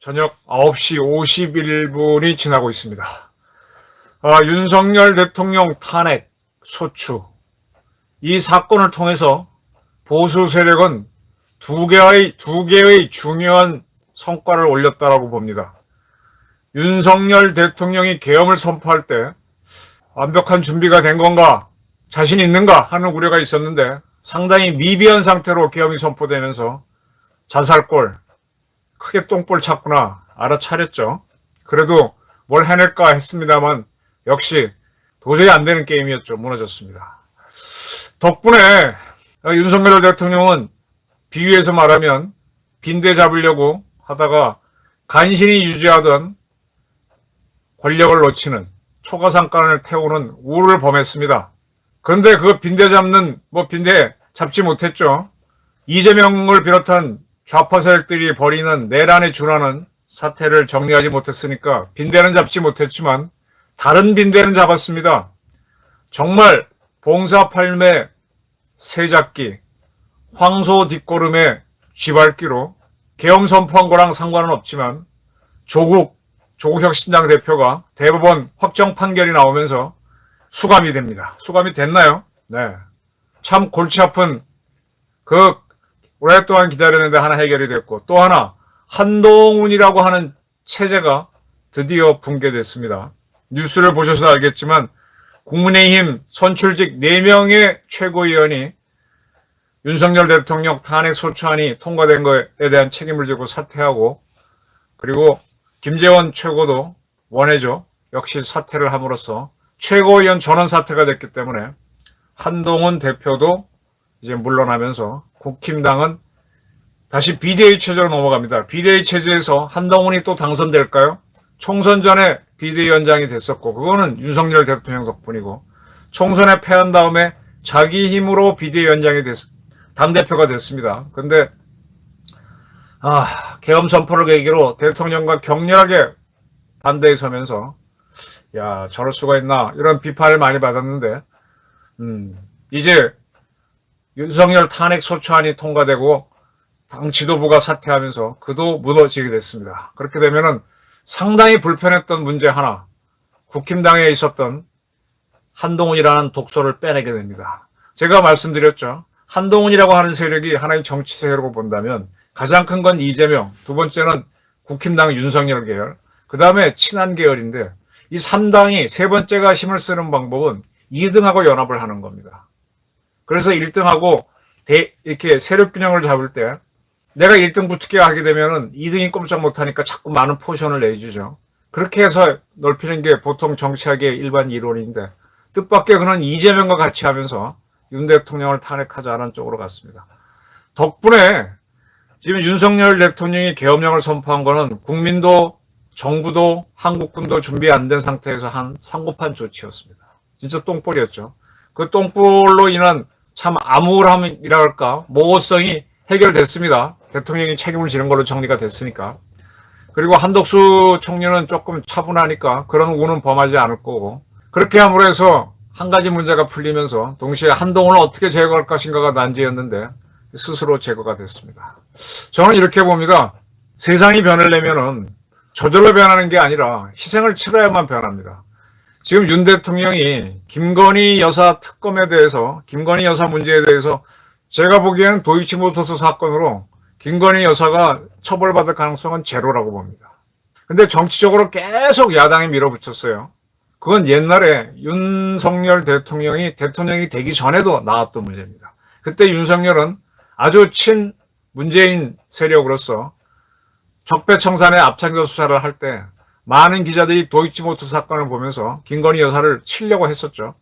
저녁 9시 51분이 지나고 있습니다. 아, 윤석열 대통령 탄핵, 소추. 이 사건을 통해서 보수 세력은 두 개의, 두 개의 중요한 성과를 올렸다라고 봅니다. 윤석열 대통령이 계엄을 선포할 때 완벽한 준비가 된 건가, 자신 있는가 하는 우려가 있었는데 상당히 미비한 상태로 계엄이 선포되면서 자살골, 크게 똥볼 찼구나 알아차렸죠. 그래도 뭘 해낼까 했습니다만 역시 도저히 안 되는 게임이었죠. 무너졌습니다. 덕분에 윤석열 대통령은 비유해서 말하면 빈대 잡으려고 하다가 간신히 유지하던 권력을 놓치는 초가상간을 태우는 우를 범했습니다. 그런데 그 빈대 잡는 뭐 빈대 잡지 못했죠. 이재명을 비롯한 좌파 세력들이 벌이는 내란에 준하는 사태를 정리하지 못했으니까 빈대는 잡지 못했지만 다른 빈대는 잡았습니다. 정말 봉사팔매 새잡기, 황소 뒷걸음의 쥐밟기로 계엄 선포한 거랑 상관은 없지만 조국, 조국혁 신당 대표가 대법원 확정 판결이 나오면서 수감이 됩니다. 수감이 됐나요? 네. 참 골치 아픈 그 오랫동안 기다렸는데 하나 해결이 됐고 또 하나 한동훈이라고 하는 체제가 드디어 붕괴됐습니다. 뉴스를 보셔서 알겠지만 국민의힘 선출직 4명의 최고위원이 윤석열 대통령 탄핵 소추안이 통과된 것에 대한 책임을 지고 사퇴하고 그리고 김재원 최고도 원해죠. 역시 사퇴를 함으로써 최고위원 전원 사퇴가 됐기 때문에 한동훈 대표도 이제 물러나면서 국힘당은 다시 비대위 체제로 넘어갑니다. 비대위 체제에서 한동훈이 또 당선될까요? 총선 전에 비대위원장이 됐었고 그거는 윤석열 대통령 덕분이고 총선에 패한 다음에 자기 힘으로 비대위원장이 됐, 당대표가 됐습니다. 근데 아, 계엄 선포를 계기로 대통령과 격렬하게 반대에 서면서 야 저럴 수가 있나 이런 비판을 많이 받았는데 음, 이제 윤석열 탄핵 소추안이 통과되고 당 지도부가 사퇴하면서 그도 무너지게 됐습니다. 그렇게 되면은 상당히 불편했던 문제 하나, 국힘당에 있었던 한동훈이라는 독소를 빼내게 됩니다. 제가 말씀드렸죠. 한동훈이라고 하는 세력이 하나의 정치 세력으로 본다면 가장 큰 건 이재명, 두 번째는 국힘당 윤석열 계열, 그 다음에 친한 계열인데 이 3당이 세 번째가 힘을 쓰는 방법은 2등하고 연합을 하는 겁니다. 그래서 1등하고 이렇게 세력 균형을 잡을 때 내가 1등 붙게 하게 되면은 2등이 꼼짝 못하니까 자꾸 많은 포션을 내주죠. 그렇게 해서 넓히는 게 보통 정치학의 일반 이론인데 뜻밖의 그는 이재명과 같이 하면서 윤 대통령을 탄핵하자는 쪽으로 갔습니다. 덕분에 지금 윤석열 대통령이 계엄령을 선포한 거는 국민도 정부도 한국군도 준비 안 된 상태에서 한 상고판 조치였습니다. 진짜 똥볼이었죠. 그 똥볼로 인한 참 암울함이라 할까 모호성이 해결됐습니다. 대통령이 책임을 지는 걸로 정리가 됐으니까. 그리고 한덕수 총리는 조금 차분하니까 그런 우는 범하지 않을 거고 그렇게 함으로 해서 한 가지 문제가 풀리면서 동시에 한동훈을 어떻게 제거할 것인가가 난제였는데 스스로 제거가 됐습니다. 저는 이렇게 봅니다. 세상이 변하려면은 저절로 변하는 게 아니라 희생을 치러야만 변합니다. 지금 윤 대통령이 김건희 여사 특검에 대해서 김건희 여사 문제에 대해서 제가 보기에는 도이치모터스 사건으로 김건희 여사가 처벌받을 가능성은 제로라고 봅니다. 근데 정치적으로 계속 야당이 밀어붙였어요. 그건 옛날에 윤석열 대통령이 대통령이 되기 전에도 나왔던 문제입니다. 그때 윤석열은 아주 친 문재인 세력으로서 적폐청산의 앞장서 수사를 할 때 많은 기자들이 도이치모터 사건을 보면서 김건희 여사를 치려고 했었죠.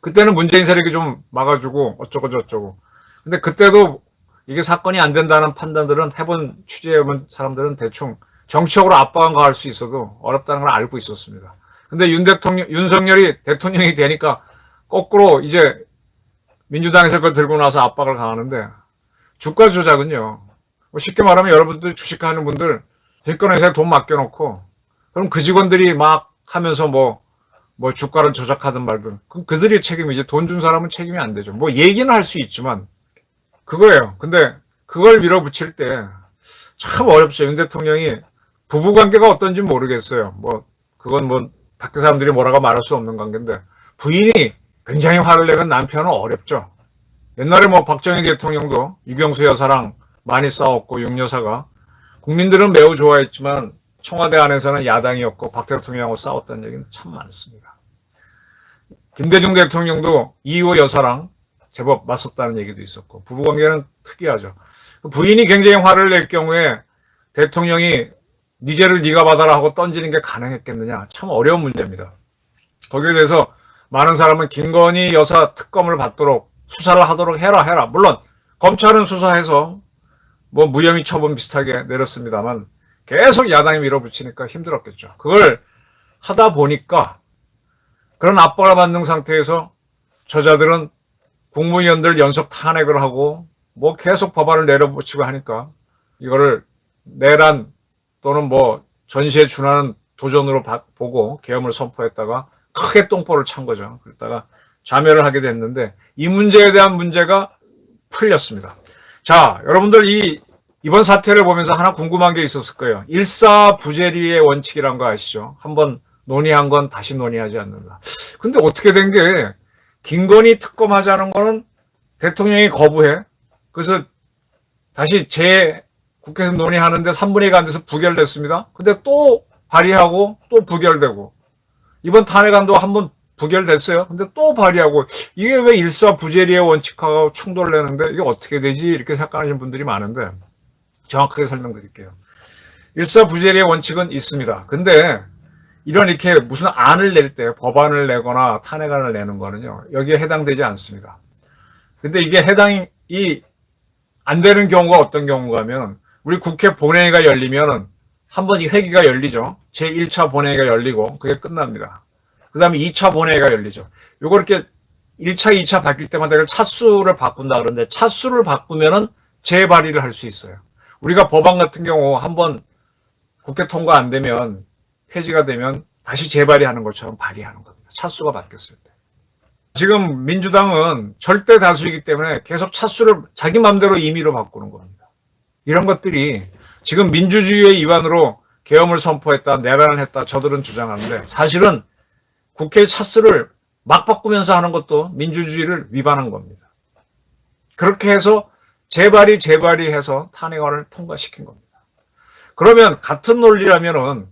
그때는 문재인 세력이 좀 막아주고 어쩌고 저쩌고. 근데 그때도 이게 사건이 안 된다는 판단들은 해본 취재해본 사람들은 대충 정치적으로 압박은 가할 수 있어도 어렵다는 걸 알고 있었습니다. 근데 윤 대통령, 윤석열이 대통령이 되니까 거꾸로 이제 민주당에서 그걸 들고 나서 압박을 가하는데 주가 조작은요. 뭐 쉽게 말하면 여러분들 주식하는 분들 증권 회사에 돈 맡겨놓고 그럼 그 직원들이 막 하면서 뭐뭐 주가를 조작하든 말든 그럼 그들이 책임이지 돈 준 사람은 책임이 안 되죠. 뭐 얘기는 할 수 있지만 그거예요. 근데 그걸 밀어붙일 때 참 어렵죠. 윤 대통령이 부부 관계가 어떤지 모르겠어요. 뭐 그건 뭐 밖에 사람들이 뭐라고 말할 수 없는 관계인데 부인이 굉장히 화를 내면 남편은 어렵죠. 옛날에 뭐 박정희 대통령도 유경수 여사랑 많이 싸웠고 윤 여사가 국민들은 매우 좋아했지만 청와대 안에서는 야당이었고 박 대통령하고 싸웠다는 얘기는 참 많습니다. 김대중 대통령도 이호 여사랑 제법 맞섰다는 얘기도 있었고 부부관계는 특이하죠. 부인이 굉장히 화를 낼 경우에 대통령이 니제를 네가 받아라 하고 던지는 게 가능했겠느냐 참 어려운 문제입니다. 거기에 대해서 많은 사람은 김건희 여사 특검을 받도록 수사를 하도록 해라 해라 물론 검찰은 수사해서 뭐 무혐의 처분 비슷하게 내렸습니다만 계속 야당이 밀어붙이니까 힘들었겠죠. 그걸 하다 보니까 그런 압박을 받는 상태에서 저자들은 국무위원들 연속 탄핵을 하고 뭐 계속 법안을 내려붙이고 하니까 이거를 내란 또는 뭐 전시에 준하는 도전으로 바- 보고 계엄을 선포했다가 크게 똥볼을 찬 거죠. 그러다가 자멸을 하게 됐는데 이 문제에 대한 문제가 풀렸습니다. 자, 여러분들 이 이번 사태를 보면서 하나 궁금한 게 있었을 거예요. 일사부재리의 원칙이란 거 아시죠? 한번 논의한 건 다시 논의하지 않는다. 근데 어떻게 된 게 김건희 특검하자는 거는 대통령이 거부해. 그래서 다시 재 국회에서 논의하는데 3분의 2가 안 돼서 부결됐습니다. 근데 또 발의하고 또 부결되고 이번 탄핵안도 한번 부결됐어요. 근데 또 발의하고 이게 왜 일사부재리의 원칙하고 충돌을 내는데 이게 어떻게 되지 이렇게 생각하시는 분들이 많은데 정확하게 설명드릴게요. 일사부재리의 원칙은 있습니다. 근데 이런 이렇게 무슨 안을 낼 때 법안을 내거나 탄핵안을 내는 거는요 여기에 해당되지 않습니다. 근데 이게 해당이 안 되는 경우가 어떤 경우가 하면 우리 국회 본회의가 열리면은 한번 이 회기가 열리죠. 제 1차 본회의가 열리고 그게 끝납니다. 그 다음에 2차 본회의가 열리죠. 요거 이렇게 1차, 2차 바뀔 때마다 이걸 차수를 바꾼다 그러는데 차수를 바꾸면은 재발의를 할 수 있어요. 우리가 법안 같은 경우 한번 국회 통과 안 되면 폐지가 되면 다시 재발의하는 것처럼 발의하는 겁니다. 차수가 바뀌었을 때. 지금 민주당은 절대 다수이기 때문에 계속 차수를 자기 마음대로 임의로 바꾸는 겁니다. 이런 것들이 지금 민주주의의 일환으로 계엄을 선포했다, 내란을 했다, 저들은 주장하는데 사실은 국회의 차수를 막 바꾸면서 하는 것도 민주주의를 위반한 겁니다. 그렇게 해서 재발의 재발의 해서 탄핵안을 통과시킨 겁니다. 그러면 같은 논리라면은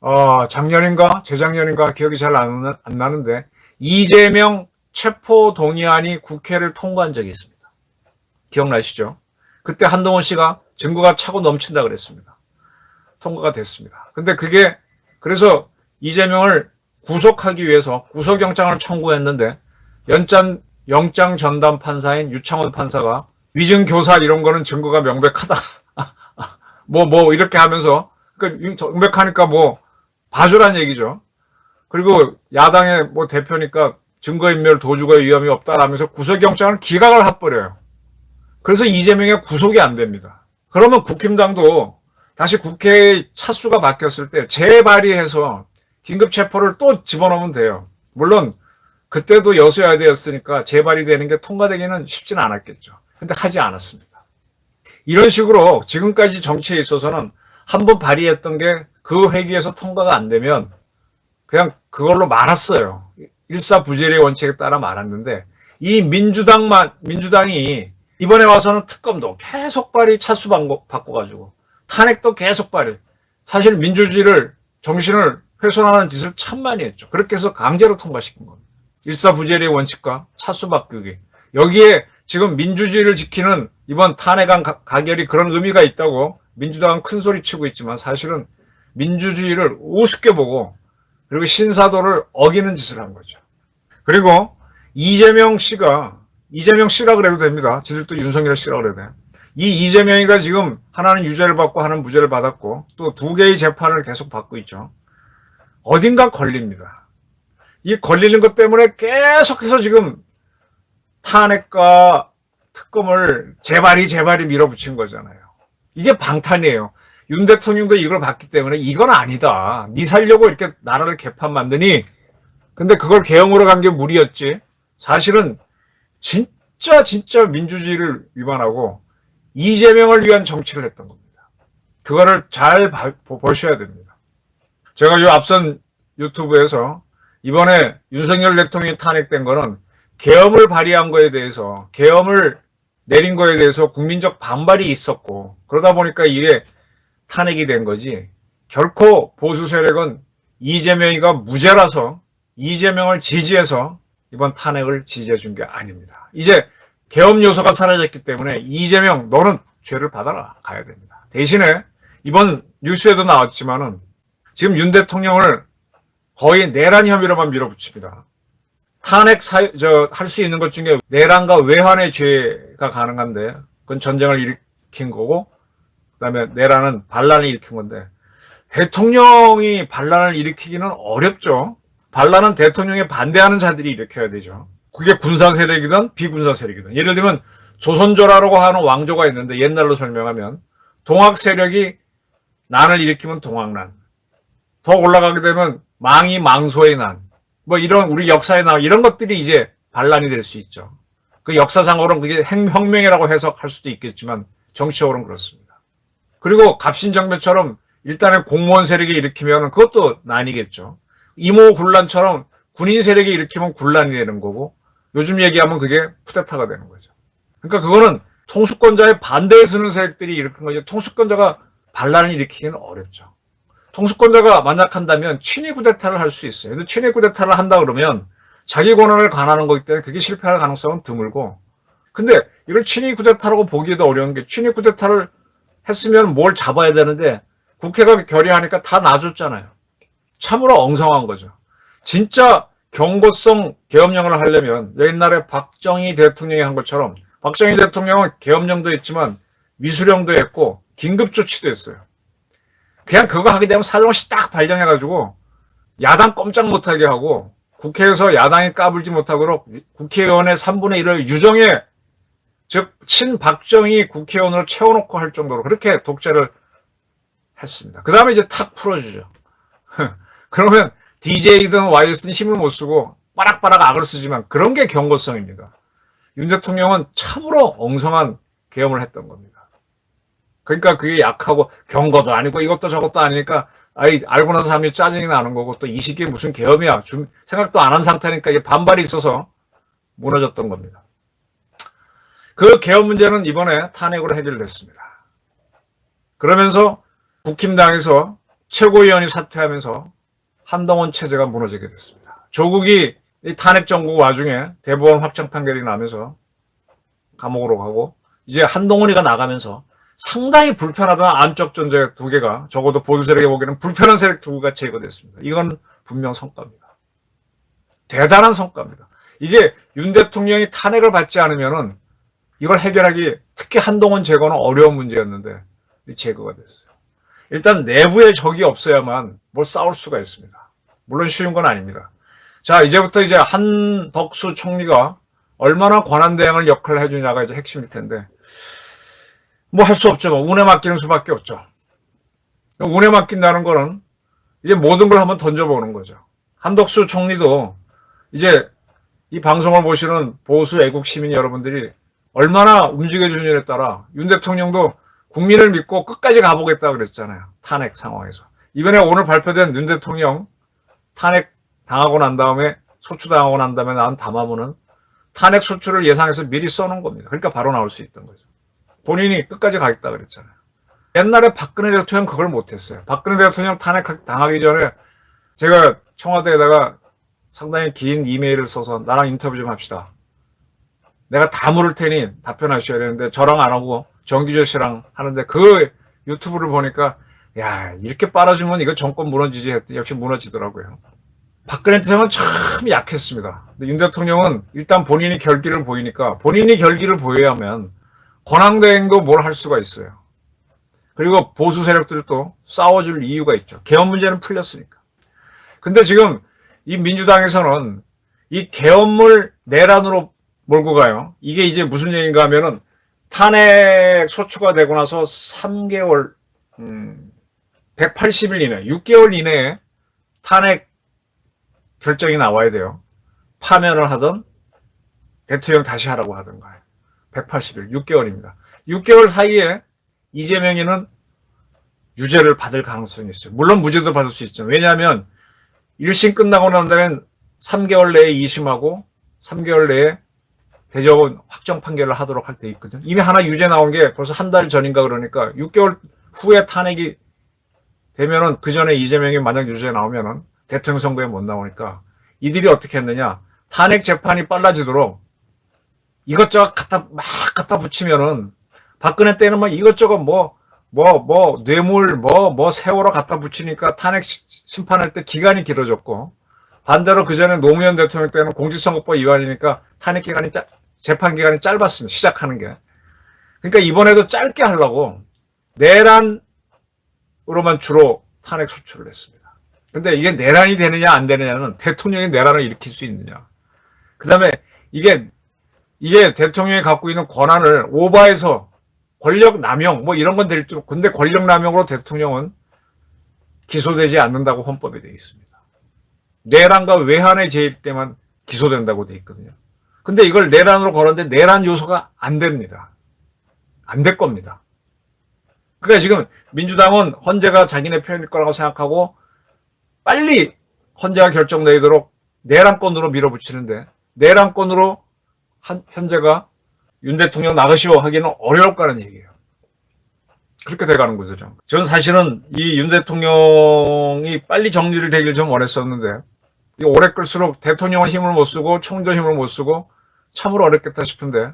어, 작년인가 재작년인가 기억이 잘 안 나는데 이재명 체포 동의안이 국회를 통과한 적이 있습니다. 기억나시죠? 그때 한동훈 씨가 증거가 차고 넘친다 그랬습니다. 통과가 됐습니다. 근데 그게 그래서 이재명을 구속하기 위해서 구속영장을 청구했는데 연장 영장 전담 판사인 유창원 판사가 위증 교사 이런 거는 증거가 명백하다. 뭐 뭐 이렇게 하면서 그러니까 명백하니까 뭐 봐주란 얘기죠. 그리고 야당의 뭐 대표니까 증거인멸 도주가 위험이 없다라면서 구속영장을 기각을 해버려요. 그래서 이재명의 구속이 안 됩니다. 그러면 국힘당도 다시 국회의 차수가 바뀌었을 때 재발의해서 긴급 체포를 또 집어넣으면 돼요. 물론 그때도 여수야대였으니까 재발이 되는 게 통과되기는 쉽지는 않았겠죠. 근데 하지 않았습니다. 이런 식으로 지금까지 정치에 있어서는 한 번 발의했던 게 그 회기에서 통과가 안 되면 그냥 그걸로 말았어요. 일사부재리의 원칙에 따라 말았는데 이 민주당만 민주당이 이번에 와서는 특검도 계속 발의 차수 바꿔 가지고 탄핵도 계속 발의. 사실 민주주의를 정신을 훼손하는 짓을 참 많이 했죠. 그렇게 해서 강제로 통과시킨 겁니다. 일사부재리의 원칙과 차수 바꾸기. 여기에 지금 민주주의를 지키는 이번 탄핵안 가결이 그런 의미가 있다고 민주당은 큰 소리 치고 있지만 사실은 민주주의를 우습게 보고 그리고 신사도를 어기는 짓을 한 거죠. 그리고 이재명 씨가 이재명 씨라 그래도 됩니다. 지들도 윤석열 씨라 그래도 돼요. 이 이재명이가 지금 하나는 유죄를 받고 하나는 무죄를 받았고 또 두 개의 재판을 계속 받고 있죠. 어딘가 걸립니다. 이 걸리는 것 때문에 계속해서 지금 탄핵과 특검을 재발이 재발이 밀어붙인 거잖아요. 이게 방탄이에요. 윤 대통령도 이걸 봤기 때문에 이건 아니다. 니 살려고 이렇게 나라를 개판 만드니 근데 그걸 계엄으로 간 게 무리였지. 사실은 진짜 진짜 민주주의를 위반하고 이재명을 위한 정치를 했던 겁니다. 그거를 잘 보셔야 됩니다. 제가 이 앞선 유튜브에서 이번에 윤석열 대통령이 탄핵된 거는 계엄을 발의한 거에 대해서 계엄을 내린 거에 대해서 국민적 반발이 있었고 그러다 보니까 이게 탄핵이 된 거지 결코 보수 세력은 이재명이가 무죄라서 이재명을 지지해서 이번 탄핵을 지지해 준 게 아닙니다. 이제 계엄 요소가 사라졌기 때문에 이재명 너는 죄를 받아라 가야 됩니다. 대신에 이번 뉴스에도 나왔지만은 지금 윤 대통령을 거의 내란 혐의로만 밀어붙입니다. 탄핵 저할 수 있는 것 중에 내란과 외환의 죄가 가능한데 그건 전쟁을 일으킨 거고 그다음에 내란은 반란을 일으킨 건데 대통령이 반란을 일으키기는 어렵죠. 반란은 대통령에 반대하는 자들이 일으켜야 되죠. 그게 군사 세력이든 비군사 세력이든 예를 들면 조선조라라고 하는 왕조가 있는데 옛날로 설명하면 동학 세력이 난을 일으키면 동학난 더 올라가게 되면 망이 망소의 난 뭐 이런 우리 역사에 나와 이런 것들이 이제 반란이 될 수 있죠. 그 역사상으로는 그게 혁명이라고 해석할 수도 있겠지만 정치적으로는 그렇습니다. 그리고 갑신정변처럼 일단은 공무원 세력이 일으키면 그것도 난이겠죠. 이모 군란처럼 군인 세력이 일으키면 군란이 되는 거고 요즘 얘기하면 그게 쿠데타가 되는 거죠. 그러니까 그거는 통수권자의 반대에 서는 세력들이 일으킨 거죠. 통수권자가 반란을 일으키기는 어렵죠. 통수권자가 만약한다면 친위 쿠데타를 할 수 있어요. 근데 친위 쿠데타를 한다 그러면 자기 권한을 관하는 거기 때문에 그게 실패할 가능성은 드물고 근데 이걸 친위 쿠데타라고 보기에도 어려운 게 친위 쿠데타를 했으면 뭘 잡아야 되는데 국회가 결의하니까 다 놔줬잖아요. 참으로 엉성한 거죠. 진짜 경고성 계엄령을 하려면 옛날에 박정희 대통령이 한 것처럼 박정희 대통령은 계엄령도 했지만 미수령도 했고 긴급조치도 했어요. 그냥 그거 하게 되면 사정시 딱 발령해가지고 야당 꼼짝 못하게 하고 국회에서 야당이 까불지 못하도록 국회의원의 3분의 1을 유정해 즉 친박정희 국회의원으로 채워놓고 할 정도로 그렇게 독재를 했습니다. 그 다음에 이제 탁 풀어주죠. 그러면 DJ든 YS든 힘을 못 쓰고 빠락빠락 악을 쓰지만 그런 게 경고성입니다. 윤 대통령은 참으로 엉성한 계엄을 했던 겁니다. 그러니까 그게 약하고 경고도 아니고 이것도 저것도 아니니까 아이 알고 나서 사람이 짜증이 나는 거고 또 이 시기에 무슨 계엄이야 좀 생각도 안 한 상태니까 이게 반발이 있어서 무너졌던 겁니다. 그 계엄 문제는 이번에 탄핵으로 해결됐습니다. 그러면서 국힘당에서 최고위원이 사퇴하면서 한동훈 체제가 무너지게 됐습니다. 조국이 이 탄핵 정국 와중에 대법원 확정 판결이 나면서 감옥으로 가고 이제 한동훈이가 나가면서 상당히 불편하던 안쪽 존재 두 개가 적어도 보수 세력에 보기에는 불편한 세력 두 개가 제거됐습니다. 이건 분명 성과입니다. 대단한 성과입니다. 이게 윤 대통령이 탄핵을 받지 않으면은 이걸 해결하기 특히 한동훈 제거는 어려운 문제였는데 제거가 됐어요. 일단 내부에 적이 없어야만 뭘 싸울 수가 있습니다. 물론 쉬운 건 아닙니다. 자, 이제부터 이제 한덕수 총리가 얼마나 권한 대행을 역할을 해주냐가 이제 핵심일 텐데, 뭐 할 수 없죠. 뭐 운에 맡기는 수밖에 없죠. 운에 맡긴다는 거는 이제 모든 걸 한번 던져보는 거죠. 한덕수 총리도 이제 이 방송을 보시는 보수 애국 시민 여러분들이 얼마나 움직여주느냐에 따라 윤 대통령도 국민을 믿고 끝까지 가보겠다 그랬잖아요. 탄핵 상황에서. 이번에 오늘 발표된 윤 대통령 탄핵 당하고 난 다음에 소추 당하고 난 다음에 나온 담화문은 탄핵 소추를 예상해서 미리 써놓은 겁니다. 그러니까 바로 나올 수 있던 거죠. 본인이 끝까지 가겠다 그랬잖아요. 옛날에 박근혜 대통령 그걸 못했어요. 박근혜 대통령 탄핵 당하기 전에 제가 청와대에다가 상당히 긴 이메일을 써서 나랑 인터뷰 좀 합시다. 내가 다 물을 테니 답변하셔야 되는데 저랑 안 하고 정기조 씨랑 하는데 그 유튜브를 보니까 야 이렇게 빨아주면 이거 정권 무너지지 했더니 역시 무너지더라고요. 박근혜 대통령은 참 약했습니다. 근데 윤 대통령은 일단 본인이 결기를 보이니까 본인이 결기를 보여야면 권한대행도 뭘 할 수가 있어요. 그리고 보수 세력들도 싸워줄 이유가 있죠. 개헌 문제는 풀렸으니까. 근데 지금 이 민주당에서는 이 개헌물 내란으로 몰고 가요. 이게 이제 무슨 얘기인가 하면은 탄핵 소추가 되고 나서 3개월, 음, 180일 이내, 6개월 이내에 탄핵 결정이 나와야 돼요. 파면을 하던 대통령 다시 하라고 하던가. 180일, 6개월입니다. 6개월 사이에 이재명이는 유죄를 받을 가능성이 있어요. 물론 무죄도 받을 수 있죠. 왜냐하면 1심 끝나고 난 다음엔 3개월 내에 2심하고 3개월 내에 대법원 확정 판결을 하도록 할 때 있거든요. 이미 하나 유죄 나온 게 벌써 한 달 전인가 그러니까 6개월 후에 탄핵이 되면은 그 전에 이재명이 만약 유죄 나오면은 대통령 선거에 못 나오니까 이들이 어떻게 했느냐 탄핵 재판이 빨라지도록 이것저것 갖다 막 갖다 붙이면은 박근혜 때는 막 이것저것 뭐 뭐 뭐 뇌물 뭐 뭐 세월호 갖다 붙이니까 탄핵 시- 심판할 때 기간이 길어졌고 반대로 그 전에 노무현 대통령 때는 공직선거법 위반이니까 탄핵 기간이 짧, 재판 기간이 짧았습니다. 시작하는 게. 그러니까 이번에도 짧게 하려고 내란으로만 주로 탄핵 소추를 했습니다. 근데 이게 내란이 되느냐 안 되느냐는 대통령이 내란을 일으킬 수 있느냐. 그 다음에 이게 이게 대통령이 갖고 있는 권한을 오버해서 권력 남용 뭐 이런 건 될 줄. 근데 권력 남용으로 대통령은 기소되지 않는다고 헌법에 되어 있습니다. 내란과 외환의 제일 때만 기소된다고 되어 있거든요. 근데 이걸 내란으로 걸었는데 내란 요소가 안 됩니다. 안 될 겁니다. 그러니까 지금 민주당은 헌재가 자기네 편일 거라고 생각하고 빨리 헌재가 결정내도록 내란권으로 밀어붙이는데 내란권으로 한, 현재가 윤 대통령 나가시오 하기는 어려울 거라는 얘기예요. 그렇게 돼가는 거죠. 전. 저는 사실은 이 윤 대통령이 빨리 정리를 되길 좀 원했었는데 이 오래 끌수록 대통령은 힘을 못 쓰고 총도 힘을 못 쓰고 참으로 어렵겠다 싶은데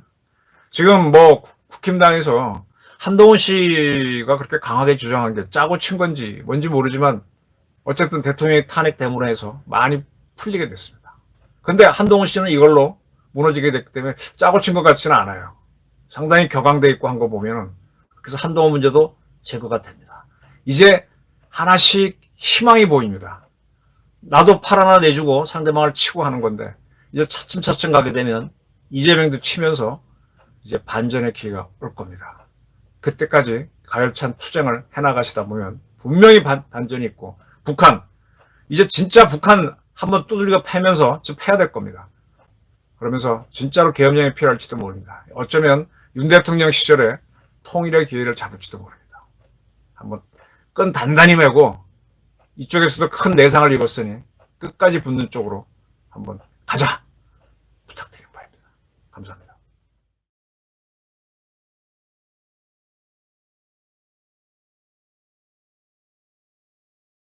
지금 뭐 국힘당에서 한동훈 씨가 그렇게 강하게 주장한 게 짜고 친 건지 뭔지 모르지만 어쨌든 대통령이 탄핵 때문에 해서 많이 풀리게 됐습니다. 근데 한동훈 씨는 이걸로 무너지게 됐기 때문에 짜고 친 것 같지는 않아요. 상당히 격앙돼 있고 한 거 보면은 그래서 한동훈 문제도 제거가 됩니다. 이제 하나씩 희망이 보입니다. 나도 팔 하나 내주고 상대방을 치고 하는 건데 이제 차츰차츰 가게 되면 이재명도 치면서 이제 반전의 기회가 올 겁니다. 그때까지 가열찬 투쟁을 해나가시다 보면 분명히 반, 반전이 있고 북한 이제 진짜 북한 한번 두들겨 패면서 좀 패야 될 겁니다. 그러면서 진짜로 계엄령이 필요할지도 모릅니다. 어쩌면 윤 대통령 시절에 통일의 기회를 잡을지도 모릅니다. 한번 끈 단단히 매고 이쪽에서도 큰 내상을 입었으니 끝까지 붙는 쪽으로 한번 가자.